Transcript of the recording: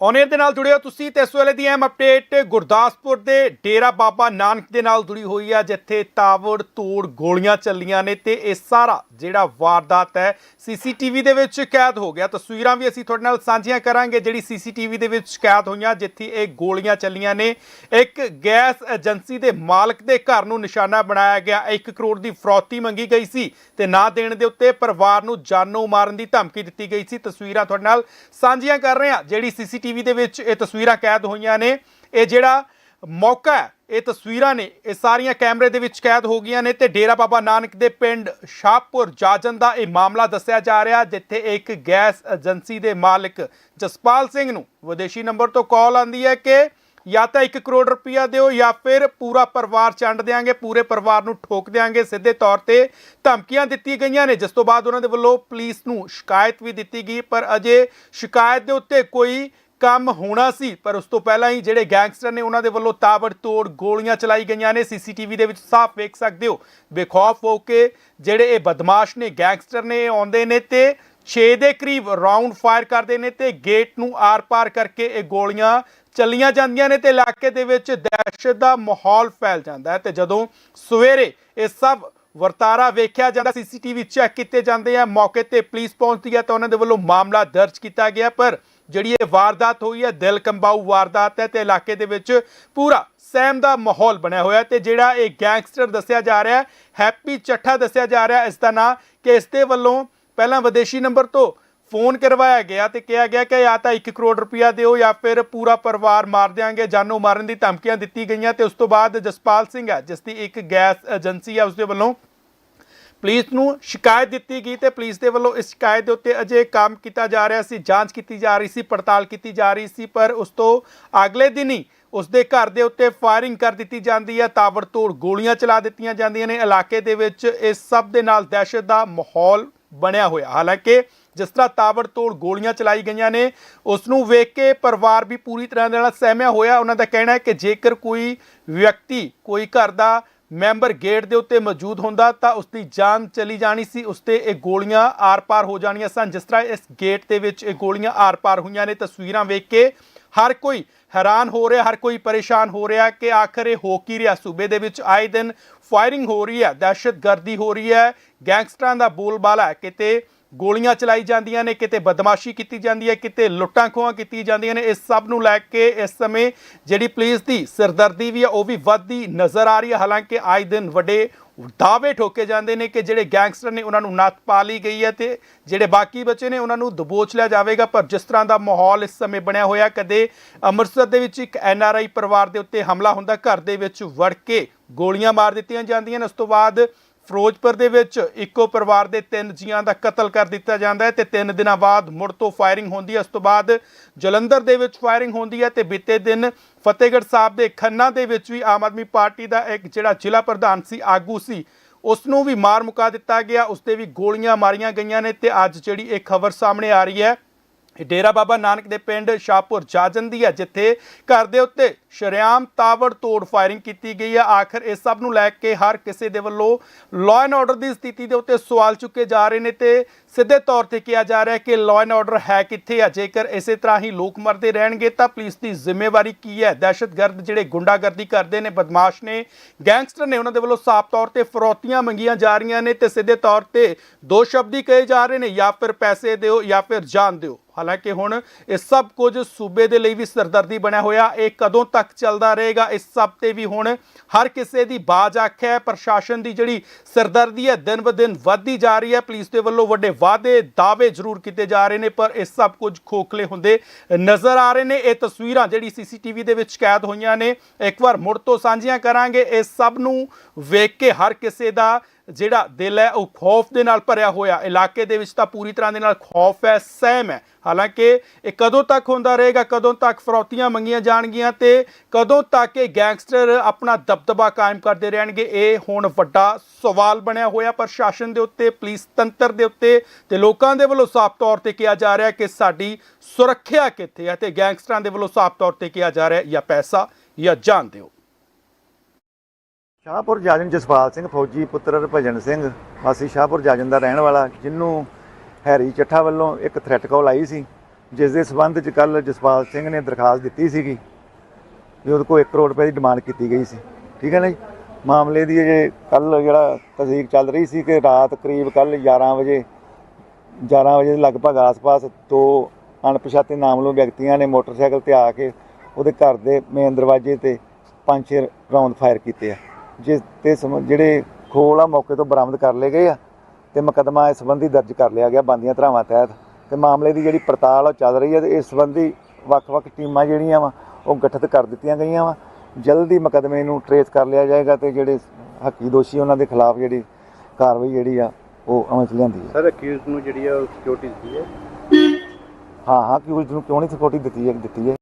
ਔਨੇਰ ਦੇ ਨਾਲ ਜੁੜੇ ਹੋ ਤੁਸੀਂ ਤੇ ਇਸ ਵੇਲੇ ਦੀ ਅਹਿਮ ਅਪਡੇਟ ਗੁਰਦਾਸਪੁਰ ਦੇ ਡੇਰਾ ਬਾਬਾ ਨਾਨਕ ਦੇ ਨਾਲ ਜੁੜੀ ਹੋਈ ਆ, ਜਿੱਥੇ ਤਾਵੜ ਤੋੜ ਗੋਲੀਆਂ ਚੱਲੀਆਂ ਨੇ ਤੇ ਇਹ ਸਾਰਾ ਜਿਹੜਾ ਵਾਰਦਾਤ ਹੈ ਸੀਸੀਟੀਵੀ ਦੇ ਵਿੱਚ ਕੈਦ ਹੋ ਗਿਆ। ਤਸਵੀਰਾਂ ਵੀ ਅਸੀਂ ਤੁਹਾਡੇ ਨਾਲ ਸਾਂਝੀਆਂ ਕਰਾਂਗੇ, ਜਿਹੜੀ ਸੀਸੀਟੀਵੀ ਦੇ ਵਿੱਚ ਕੈਦ ਹੋਈਆਂ, ਜਿੱਥੇ ਇਹ ਗੋਲੀਆਂ ਚੱਲੀਆਂ ਨੇ। ਇੱਕ ਗੈਸ ਏਜੰਸੀ ਦੇ ਮਾਲਕ ਦੇ ਘਰ ਨੂੰ ਨਿਸ਼ਾਨਾ ਬਣਾਇਆ ਗਿਆ। 1 ਕਰੋੜ ਦੀ ਫਰੌਤੀ ਮੰਗੀ ਗਈ ਸੀ ਤੇ ਨਾ ਦੇਣ ਦੇ ਉੱਤੇ ਪਰਿਵਾਰ ਨੂੰ ਜਾਨੋਂ ਮਾਰਨ ਦੀ ਧਮਕੀ ਦਿੱਤੀ ਗਈ ਸੀ। ਤਸਵੀਰਾਂ ਤੁਹਾਡੇ ਨਾਲ ਸਾਂਝੀਆਂ ਕਰ ਰਹੇ ਹਾਂ, ਜਿਹੜੀ ਸੀਸੀਟੀਵੀ ਦੇ ਵਿੱਚ ਇਹ ਤਸਵੀਰਾਂ ਕੈਦ ਹੋਈਆਂ ਨੇ। ਇਹ ਜਿਹੜਾ ਮੌਕਾ ਇਹ ਤਸਵੀਰਾਂ ਨੇ, ਇਹ ਸਾਰੀਆਂ ਕੈਮਰੇ ਦੇ ਵਿੱਚ ਕੈਦ ਹੋ ਗਈਆਂ ਨੇ ਤੇ ਡੇਰਾ ਬਾਬਾ ਨਾਨਕ ਦੇ ਪਿੰਡ ਸ਼ਾਹਪੁਰ ਜਾਜਨ ਦਾ ਇਹ ਮਾਮਲਾ ਦੱਸਿਆ ਜਾ ਰਿਹਾ, ਜਿੱਥੇ ਇੱਕ ਗੈਸ ਏਜੰਸੀ ਦੇ ਮਾਲਕ ਜਸਪਾਲ ਸਿੰਘ ਨੂੰ ਵਿਦੇਸ਼ੀ ਨੰਬਰ ਤੋਂ ਕਾਲ ਆਂਦੀ ਹੈ ਕਿ ਜਾਂ ਤਾਂ 1 ਕਰੋੜ ਰੁਪਇਆ ਦਿਓ ਜਾਂ ਫਿਰ ਪੂਰਾ ਪਰਿਵਾਰ ਚੰਡ ਦੇਾਂਗੇ ਪੂਰੇ ਪਰਿਵਾਰ ਨੂੰ ਠੋਕ ਦੇਾਂਗੇ ਸਿੱਧੇ ਤੌਰ ਤੇ ਧਮਕੀਆਂ ਦਿੱਤੀ ਗਈਆਂ ਨੇ। ਜਿਸ ਤੋਂ ਬਾਅਦ ਉਹਨਾਂ ਦੇ ਵੱਲੋਂ ਪੁਲਿਸ ਨੂੰ ਸ਼ਿਕਾਇਤ ਵੀ ਦਿੱਤੀ ਗਈ, ਪਰ ਅਜੇ ਸ਼ਿਕਾਇਤ ਦੇ ਉੱਤੇ ਕੋਈ ਕੰਮ ਹੋਣਾ ਸੀ, ਪਰ ਉਸ ਤੋਂ ਪਹਿਲਾਂ ਹੀ ਜਿਹੜੇ ਗੈਂਗਸਟਰ ਨੇ ਉਹਨਾਂ ਦੇ ਵੱਲੋਂ ਤਾਬੜਤੋੜ ਗੋਲੀਆਂ ਚਲਾਈ ਗਈਆਂ ਨੇ। ਸੀਸੀਟੀਵੀ ਦੇ ਵਿੱਚ ਸਾਫ਼ ਵੇਖ ਸਕਦੇ ਹੋ। ਬੇਖੌਫ ਹੋ ਕੇ ਜਿਹੜੇ ਇਹ ਬਦਮਾਸ਼ ਨੇ, ਗੈਂਗਸਟਰ ਨੇ ਇਹ ਆਉਂਦੇ ਨੇ ਤੇ 6 ਦੇ ਕਰੀਬ ਰਾਉਂਡ ਫਾਇਰ ਕਰਦੇ ਨੇ ਤੇ ਗੇਟ ਨੂੰ ਆਰ-ਪਾਰ ਕਰਕੇ ਇਹ ਗੋਲੀਆਂ ਚੱਲੀਆਂ ਜਾਂਦੀਆਂ ਨੇ ਤੇ ਇਲਾਕੇ ਦੇ ਵਿੱਚ ਦਹਿਸ਼ਤ ਦਾ ਮਾਹੌਲ ਫੈਲ ਜਾਂਦਾ ਹੈ ਤੇ ਜਦੋਂ ਸਵੇਰੇ ਇਹ ਸਭ ਵਰਤਾਰਾ ਵੇਖਿਆ ਜਾਂਦਾ, ਸੀਸੀਟੀਵੀ ਚੈੱਕ ਕੀਤੇ ਜਾਂਦੇ ਆ, ਮੌਕੇ ਤੇ ਪੁਲਿਸ ਪਹੁੰਚਦੀ ਹੈ ਤਾਂ ਉਹਨਾਂ ਦੇ ਵੱਲੋਂ ਮਾਮਲਾ ਦਰਜ ਕੀਤਾ ਗਿਆ। ਪਰ ਜਿਹੜੀ ਇਹ ਵਾਰਦਾਤ ਹੋਈ ਹੈ, ਦਿਲ ਕੰਬਾਊ ਵਾਰਦਾਤ ਹੈ ਤੇ ਇਲਾਕੇ ਦੇ ਵਿੱਚ ਪੂਰਾ ਸਹਿਮ ਦਾ ਮਾਹੌਲ ਬਣਿਆ ਹੋਇਆ ਤੇ ਜਿਹੜਾ ਇਹ ਗੈਂਗਸਟਰ ਦੱਸਿਆ ਜਾ ਰਿਹਾ ਹੈ, ਹੈਪੀ ਚੱਠਾ ਦੱਸਿਆ ਜਾ ਰਿਹਾ ਇਸ ਦਾ ਨਾਂ ਕਿ ਇਸ ਦੇ ਵੱਲੋਂ ਪਹਿਲਾਂ ਵਿਦੇਸ਼ੀ ਨੰਬਰ ਤੋਂ ਫੋਨ ਕਰਵਾਇਆ ਗਿਆ ਤੇ ਕਿਹਾ ਗਿਆ ਕਿ ਜਾਂ ਤਾਂ 1 ਕਰੋੜ ਰੁਪਇਆ ਦਿਓ ਜਾਂ ਫਿਰ ਪੂਰਾ ਪਰਿਵਾਰ ਮਾਰ ਦਿਆਂਗੇ, ਜਾਨੋਂ ਮਾਰਨ ਦੀ ਧਮਕੀਆਂ ਦਿੱਤੀ ਗਈਆਂ ਤੇ ਉਸ ਤੋਂ ਬਾਅਦ ਜਸਪਾਲ ਸਿੰਘ ਹੈ, ਜਿਸ ਦੀ ਇੱਕ ਗੈਸ ਏਜੰਸੀ ਹੈ, ਉਸ ਦੇ ਵੱਲੋਂ ਪੁਲਿਸ ਨੂੰ ਸ਼ਿਕਾਇਤ ਦਿੱਤੀ ਗਈ ਤੇ ਪੁਲਿਸ ਦੇ ਵੱਲੋਂ ਇਸ ਸ਼ਿਕਾਇਤ ਦੇ ਉੱਤੇ ਅਜੇ ਕੰਮ ਕੀਤਾ ਜਾ ਰਿਹਾ ਸੀ, ਜਾਂਚ ਕੀਤੀ ਜਾ ਰਹੀ ਸੀ, ਪੜਤਾਲ ਕੀਤੀ ਜਾ ਰਹੀ ਸੀ, ਪਰ ਉਸ ਤੋਂ ਅਗਲੇ ਦਿਨ ਹੀ ਉਸ ਦੇ ਘਰ ਦੇ ਉੱਤੇ ਫਾਇਰਿੰਗ ਕਰ ਦਿੱਤੀ ਜਾਂਦੀ ਹੈ, ਤਾਬੜਤੋੜ ਗੋਲੀਆਂ ਚਲਾ ਦਿੱਤੀਆਂ ਜਾਂਦੀਆਂ ਨੇ, ਇਲਾਕੇ ਦੇ ਵਿੱਚ ਇਸ ਸਭ ਦੇ ਨਾਲ ਦਹਿਸ਼ਤ ਦਾ ਮਾਹੌਲ ਬਣਿਆ ਹੋਇਆ। ਹਾਲਾਂਕਿ ਜਿਸ ਤਰ੍ਹਾਂ ਤਾਬੜਤੋੜ ਗੋਲੀਆਂ ਚਲਾਈ ਗਈਆਂ ਨੇ, ਉਸ ਨੂੰ ਵੇਖ ਕੇ ਪਰਿਵਾਰ ਵੀ ਪੂਰੀ ਤਰ੍ਹਾਂ ਦੇ ਨਾਲ ਸਹਿਮਿਆ ਹੋਇਆ। ਉਹਨਾਂ ਦਾ ਕਹਿਣਾ ਹੈ ਕਿ ਜੇਕਰ ਕੋਈ ਵਿਅਕਤੀ ਕੋਈ ਘਰ ਦਾ ਮੈਂਬਰ ਗੇਟ ਦੇ ਉੱਤੇ ਮੌਜੂਦ ਹੁੰਦਾ ਤਾਂ ਉਸ ਦੀ ਜਾਨ ਚਲੀ ਜਾਣੀ ਸੀ। ਉਸ ਤੇ ਇਹ ਗੋਲੀਆਂ ਆਰ-ਪਾਰ ਹੋ ਜਾਣੀਆਂ ਸਨ। ਜਿਸ ਤਰ੍ਹਾਂ ਇਸ ਗੇਟ ਦੇ ਵਿੱਚ ਇਹ ਗੋਲੀਆਂ ਆਰ-ਪਾਰ ਹੋਈਆਂ ਨੇ, ਤਸਵੀਰਾਂ ਵੇਖ ਕੇ ਹਰ ਕੋਈ ਹੈਰਾਨ ਹੋ ਰਿਹਾ, ਹਰ ਕੋਈ ਪਰੇਸ਼ਾਨ ਹੋ ਰਿਹਾ ਕਿ ਆਖਰ ਇਹ ਹੋ ਕੀ ਰਿਹਾ। ਸੂਬੇ ਦੇ ਵਿੱਚ ਆਏ ਦਿਨ ਫਾਇਰਿੰਗ ਹੋ ਰਹੀ ਹੈ, ਦਹਿਸ਼ਤਗਰਦੀ ਹੋ ਰਹੀ ਹੈ, ਗੈਂਗਸਟਰਾਂ ਦਾ ਬੋਲਬਾਲਾ ਹੈ। ਕਿਤੇ ਗੋਲੀਆਂ ਚਲਾਈ ਜਾਂਦੀਆਂ ਨੇ, ਕਿਤੇ ਬਦਮਾਸ਼ੀ ਕੀਤੀ ਜਾਂਦੀ ਹੈ, ਕਿਤੇ ਲੁੱਟਾਂ ਖੋਹਾਂ ਕੀਤੀ ਜਾਂਦੀਆਂ ਨੇ, ਇਸ ਸਭ ਨੂੰ ਲੈ ਕੇ ਇਸ ਸਮੇਂ ਜਿਹੜੀ ਪੁਲਿਸ ਦੀ ਸਿਰਦਰਦੀ ਵੀ ਹੈ ਉਹ ਵੀ ਵੱਧਦੀ ਨਜ਼ਰ ਆ ਰਹੀ ਹੈ। ਹਾਲਾਂਕਿ ਆਏ ਦਿਨ ਵੱਡੇ ਦਾਅਵੇ ਠੋਕੇ ਜਾਂਦੇ ਨੇ ਕਿ ਜਿਹੜੇ ਗੈਂਗਸਟਰ ਨੇ ਉਹਨਾਂ ਨੂੰ ਨੱਥ ਪਾ ਲਈ ਗਈ ਹੈ ਤੇ ਜਿਹੜੇ ਬਾਕੀ ਬੱਚੇ ਨੇ ਉਹਨਾਂ ਨੂੰ ਦਬੋਚ ਲਿਆ ਜਾਵੇਗਾ। ਪਰ ਜਿਸ ਤਰ੍ਹਾਂ ਦਾ ਮਾਹੌਲ ਇਸ ਸਮੇਂ ਬਣਿਆ ਹੋਇਆ, ਕਦੇ ਅੰਮ੍ਰਿਤਸਰ ਦੇ ਵਿੱਚ ਇੱਕ ਐਨਆਰਆਈ ਪਰਿਵਾਰ ਦੇ ਉੱਤੇ ਹਮਲਾ ਹੁੰਦਾ, ਘਰ ਦੇ ਵਿੱਚ ਵੜ ਕੇ ਗੋਲੀਆਂ ਮਾਰ ਦਿੱਤੀਆਂ ਜਾਂਦੀਆਂ ਨੇ, ਉਸ ਤੋਂ ਬਾਅਦ ਫਿਰੋਜ਼ਪੁਰ ਦੇ ਵਿੱਚ ਇੱਕੋ ਪਰਿਵਾਰ ਦੇ ਤਿੰਨ ਜੀਆਂ ਦਾ ਕਤਲ ਕਰ ਦਿੱਤਾ ਜਾਂਦਾ ਹੈ ਤੇ ਤਿੰਨ ਦਿਨਾਂ ਬਾਅਦ ਮੁੜ ਤੋਂ ਫਾਇਰਿੰਗ ਹੁੰਦੀ ਹੈ। ਉਸ ਤੋਂ ਬਾਅਦ ਜਲੰਧਰ ਦੇ ਵਿੱਚ ਫਾਇਰਿੰਗ ਹੁੰਦੀ ਹੈ ਤੇ ਬੀਤੇ ਦਿਨ ਫਤਿਹਗੜ੍ਹ ਸਾਹਿਬ ਦੇ ਖੰਨਾ ਦੇ ਵਿੱਚ ਵੀ ਆਮ ਆਦਮੀ ਪਾਰਟੀ ਦਾ ਇੱਕ ਜਿਹੜਾ ਜ਼ਿਲ੍ਹਾ ਪ੍ਰਧਾਨ ਸੀ, ਆਗੂ ਸੀ, ਉਸ ਨੂੰ ਵੀ ਮਾਰ ਮੁਕਾ ਦਿੱਤਾ ਗਿਆ। ਉਸ ਤੇ ਵੀ ਗੋਲੀਆਂ ਮਾਰੀਆਂ ਗਈਆਂ ਨੇ ਤੇ ਅੱਜ ਜਿਹੜੀ ਇਹ ਖਬਰ ਸਾਹਮਣੇ ਆ ਰਹੀ ਹੈ ਡੇਰਾ ਬਾਬਾ ਨਾਨਕ ਦੇ ਪਿੰਡ ਸ਼ਾਹਪੁਰ ਜਾਜਨ ਦੀ ਹੈ, ਜਿੱਥੇ ਘਰ ਦੇ ਉੱਤੇ ਸ਼ਰਿਆਮ ਤਾਵੜ ਤੋੜ ਫਾਇਰਿੰਗ ਕੀਤੀ ਗਈ ਹੈ। ਆਖਰ ਇਸ ਸਭ ਨੂੰ ਲੈ ਕੇ ਹਰ ਕਿਸੇ ਦੇ ਵੱਲੋਂ ਲਾਅ ਐਂਡ ਆਰਡਰ ਦੀ ਸਥਿਤੀ ਦੇ ਉੱਤੇ ਸਵਾਲ ਚੁੱਕੇ ਜਾ ਰਹੇ ਨੇ ਤੇ ਸਿੱਧੇ ਤੌਰ ਤੇ ਕਿਹਾ ਜਾ ਰਿਹਾ ਹੈ ਕਿ ਲਾਅ ਐਂਡ ਆਰਡਰ ਹੈ ਕਿੱਥੇ ਹੈ ਜੇਕਰ ਇਸੇ ਤਰ੍ਹਾਂ ਹੀ ਲੋਕ ਮਰਦੇ ਰਹਿਣਗੇ ਤਾਂ ਪੁਲਿਸ ਦੀ ਜ਼ਿੰਮੇਵਾਰੀ ਕੀ ਹੈ? ਦਹਿਸ਼ਤਗਰਦ ਜਿਹੜੇ ਗੁੰਡਾਗਰਦੀ ਕਰਦੇ ਨੇ, ਬਦਮਾਸ਼ ਨੇ, ਗੈਂਗਸਟਰ ਨੇ, ਉਹਨਾਂ ਦੇ ਵੱਲੋਂ ਸਾਫ਼ ਤੌਰ ਤੇ ਫਰੋਤੀਆਂ ਮੰਗੀਆਂ ਜਾ ਰਹੀਆਂ ਨੇ ਤੇ ਸਿੱਧੇ ਤੌਰ ਤੇ ਦੋ ਸ਼ਬਦ ਹੀ ਕਹੇ ਜਾ ਰਹੇ ਨੇ, ਜਾਂ ਫਿਰ ਪੈਸੇ ਦਿਓ ਜਾਂ ਫਿਰ ਜਾਨ ਦਿਓ। ਹਾਲਾਂਕਿ ਹੁਣ ਇਹ ਸਭ ਕੁਝ ਸੂਬੇ ਦੇ ਲਈ ਵੀ ਸਰਦਰਦੀ ਬਣਿਆ ਹੋਇਆ, ਇਹ ਕਦੋਂ ਤੱਕ ਚੱਲਦਾ ਰਹੇਗਾ, ਇਸ ਸਭ ਤੇ ਵੀ ਹੁਣ ਹਰ ਕਿਸੇ ਦੀ ਬਾਜ ਅੱਖ ਹੈ, ਪ੍ਰਸ਼ਾਸਨ ਦੀ ਜਿਹੜੀ ਸਰਦਰਦੀ ਹੈ, ਦਿਨ ਬ ਦਿਨ ਵੱਧਦੀ ਜਾ ਰਹੀ ਹੈ, ਪੁਲਿਸ ਦੇ ਵੱਲੋਂ ਵੱਡੇ ਵਾਅਦੇ, ਦਾਅਵੇ ਜ਼ਰੂਰ ਕੀਤੇ ਜਾ ਰਹੇ ਨੇ, ਪਰ ਇਹ ਸਭ ਕੁਝ ਖੋਖਲੇ ਹੁੰਦੇ ਨਜ਼ਰ ਆ ਰਹੇ ਨੇ। ਇਹ ਤਸਵੀਰਾਂ ਜਿਹੜੀ ਸੀਸੀਟੀਵੀ ਦੇ ਵਿੱਚ ਕੈਦ ਹੋਈਆਂ ਨੇ, ਇੱਕ ਵਾਰ ਮੁੜ ਤੋਂ ਸਾਂਝੀਆਂ ਕਰਾਂਗੇ, ਇਹ ਸਭ ਨੂੰ ਵੇਖ ਕੇ ਹਰ ਕਿਸੇ ਦਾ ਜਿਹੜਾ ਦਿਲ ਹੈ ਉਹ ਖੌਫ ਦੇ ਨਾਲ ਭਰਿਆ ਹੋਇਆ, ਇਲਾਕੇ ਦੇ ਵਿੱਚ ਤਾਂ ਪੂਰੀ ਤਰ੍ਹਾਂ ਦੇ ਨਾਲ ਖੌਫ ਹੈ, ਸਹਿਮ ਹੈ। ਹਾਲਾਂਕਿ ਇਹ ਕਦੋਂ ਤੱਕ ਹੁੰਦਾ ਰਹੇਗਾ, ਕਦੋਂ ਤੱਕ ਫਰੌਤੀਆਂ ਮੰਗੀਆਂ ਜਾਣਗੀਆਂ ਤੇ ਕਦੋਂ ਤੱਕ ਇਹ ਗੈਂਗਸਟਰ ਆਪਣਾ ਦਬਦਬਾ ਕਾਇਮ ਕਰਦੇ ਰਹਿਣਗੇ, ਇਹ ਹੁਣ ਵੱਡਾ ਸਵਾਲ ਬਣਿਆ ਹੋਇਆ ਪ੍ਰਸ਼ਾਸਨ ਦੇ ਉੱਤੇ, ਪੁਲਿਸ ਤੰਤਰ ਦੇ ਉੱਤੇ ਤੇ ਲੋਕਾਂ ਦੇ ਵੱਲੋਂ ਸਾਫ਼ ਤੌਰ ਤੇ ਕਿਹਾ ਜਾ ਰਿਹਾ ਕਿ ਸਾਡੀ ਸੁਰੱਖਿਆ ਕਿੱਥੇ ਹੈ ਤੇ ਗੈਂਗਸਟਰਾਂ ਦੇ ਵੱਲੋਂ ਸਾਫ਼ ਤੌਰ ਤੇ ਕਿਹਾ ਜਾ ਰਿਹਾ ਜਾਂ ਪੈਸਾ ਜਾਂ ਜਾਨ ਦਿਓ। ਸ਼ਾਹਪੁਰ ਜਾਜਨ ਜਸਪਾਲ ਸਿੰਘ, ਫੌਜੀ ਪੁੱਤਰ ਭਜਨ ਸਿੰਘ, ਵਾਸੀ ਸ਼ਾਹਪੁਰ ਜਾਜਨ ਦਾ ਰਹਿਣ ਵਾਲਾ ਜਿਹਨੂੰ ਹੈਰੀ ਚੱਠਾ ਵੱਲੋਂ ਇੱਕ ਥ੍ਰੈਟ ਕਾਲ ਆਈ ਸੀ ਜਿਸ ਦੇ ਸਬੰਧ ਚ ਕੱਲ ਜਸਪਾਲ ਸਿੰਘ ਨੇ ਦਰਖਾਸਤ ਦਿੱਤੀ ਸੀਗੀ ਵੀ ਉਹਦੇ ਕੋਲ 1 ਕਰੋੜ ਰੁਪਏ ਦੀ ਡਿਮਾਂਡ ਕੀਤੀ ਗਈ ਸੀ। ਠੀਕ ਹੈ ਨਾ ਜੀ? ਮਾਮਲੇ ਦੀ ਅਜੇ ਕੱਲ ਜਿਹੜਾ ਤਸਦੀਕ ਚੱਲ ਰਹੀ ਸੀ ਕਿ ਰਾਤ ਕਰੀਬ ਕੱਲ 11 ਵਜੇ 11 ਵਜੇ ਦੇ ਲਗਭਗ ਆਸ-ਪਾਸ ਦੋ ਅਣਪਛਾਤੇ ਨਾਮਲੋ ਵਿਅਕਤੀਆਂ ਨੇ ਮੋਟਰਸਾਈਕਲ ਤੇ ਆ ਕੇ ਉਹਦੇ ਘਰ ਦੇ ਮੇਨ ਦਰਵਾਜ਼ੇ ਤੇ ਪੰਜ ਛੇ ਰਾਉਂਡ ਫਾਇਰ ਕੀਤੇ ਆ। ਜਿਸ ਤੇ ਸਮ- ਜਿਹੜੇ ਖੋਲ ਆ ਮੌਕੇ ਤੋਂ ਬਰਾਮਦ ਕਰ ਲਏ ਗਏ ਆ ਤੇ ਮੁਕੱਦਮਾ ਇਸ ਸੰਬੰਧੀ ਦਰਜ ਕਰ ਲਿਆ ਗਿਆ ਬੰਦੀਆਂ ਧਰਾਵਾਂ ਤਹਿਤ। ਤੇ ਮਾਮਲੇ ਦੀ ਜਿਹੜੀ ਪੜਤਾਲ ਉਹ ਚੱਲ ਰਹੀ ਹੈ ਤੇ ਇਸ ਸੰਬੰਧੀ ਵੱਖ-ਵੱਖ ਟੀਮਾਂ ਜਿਹੜੀਆਂ ਵਾ ਉਹ ਗਠਿਤ ਕਰ ਦਿੱਤੀਆਂ ਗਈਆਂ ਵਾ। ਜਲਦੀ ਮੁਕੱਦਮੇ ਨੂੰ ਟਰੇਸ ਕਰ ਲਿਆ ਜਾਏਗਾ ਤੇ ਜਿਹੜੇ ਹੱਕੀ ਦੋਸ਼ੀ ਉਹਨਾਂ ਦੇ ਖਿਲਾਫ ਜਿਹੜੀ ਕਾਰਵਾਈ ਜਿਹੜੀ ਆ ਉਹ ਅਮਲ ਚ ਲਿਆਂਦੀ ਹੈ ਸਰ ਅਕਿਊਜ਼ ਨੂੰ ਜਿਹੜੀ ਆ ਸਿਕਿਉਰਿਟੀ ਦਿੱਤੀ ਹੈ? ਹਾਂ ਹਾਂ ਕਿਉਂ ਨੂੰ ਕਿਉਂ ਨਹੀਂ ਸਪੋਰਟੀ ਦਿੱਤੀ ਹੈ ਦਿੱਤੀ ਹੈ?